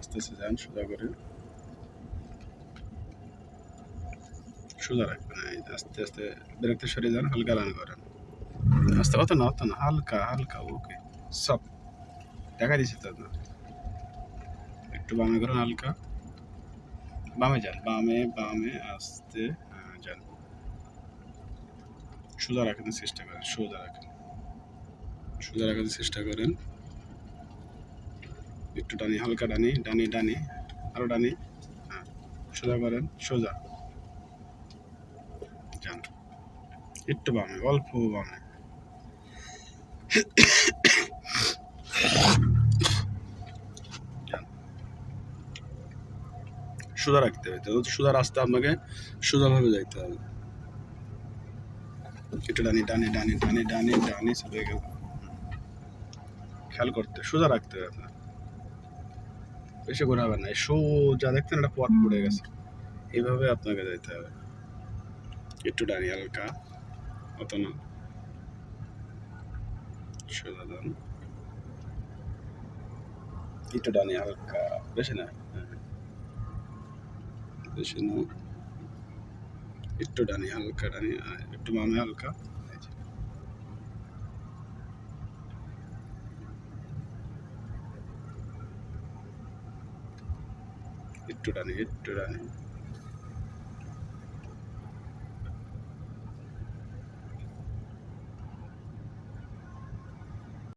আস্তে আস্তে যান সোজা করে। সোজা রাখবেন আস্তে আস্তে ব্রেকতে সরে যান হালকা রান করেন। আস্তে অত না অত না হালকা হালকা ওকে সব দেখা দিচ্ছে তো না একটু বামে করেন হালকা। বামে যান বামে বামে আস্তে হ্যাঁ, যান। সোজা রাখাতে চেষ্টা করেন সোজা রাখেন সোজা রাখাতে চেষ্টা করেন। একটু ডানি, হালকা ডানি ডানি ডানি, আরও ডানি। হ্যাঁ সোজা করেন, সোজা। যান। একটু বামে, অল্প বামে। সোজা রাখতে হবে তো সোজা রাস্তা আপনাকে সোজাভাবে যাইতে হবে। একটু ডানি ডানি ডানি ডানি ডানি ডানি চলে খেয়াল করতে, সোজা রাখতে হবে আপনার বেশি ঘোরাবেন না। সোজা দেখতেন একটা পট পড়ে গেছে। এইভাবে আপনাকে যাইতে হবে। একটু ডানি হালকা। অত না। সোজা ডান একটু ডানি হালকা। বেশি না? হ্যাঁ। বেশি না। একটু ডানি হালকা ডানি একটু বামে হালকা। একটু ডানি একটু ডানি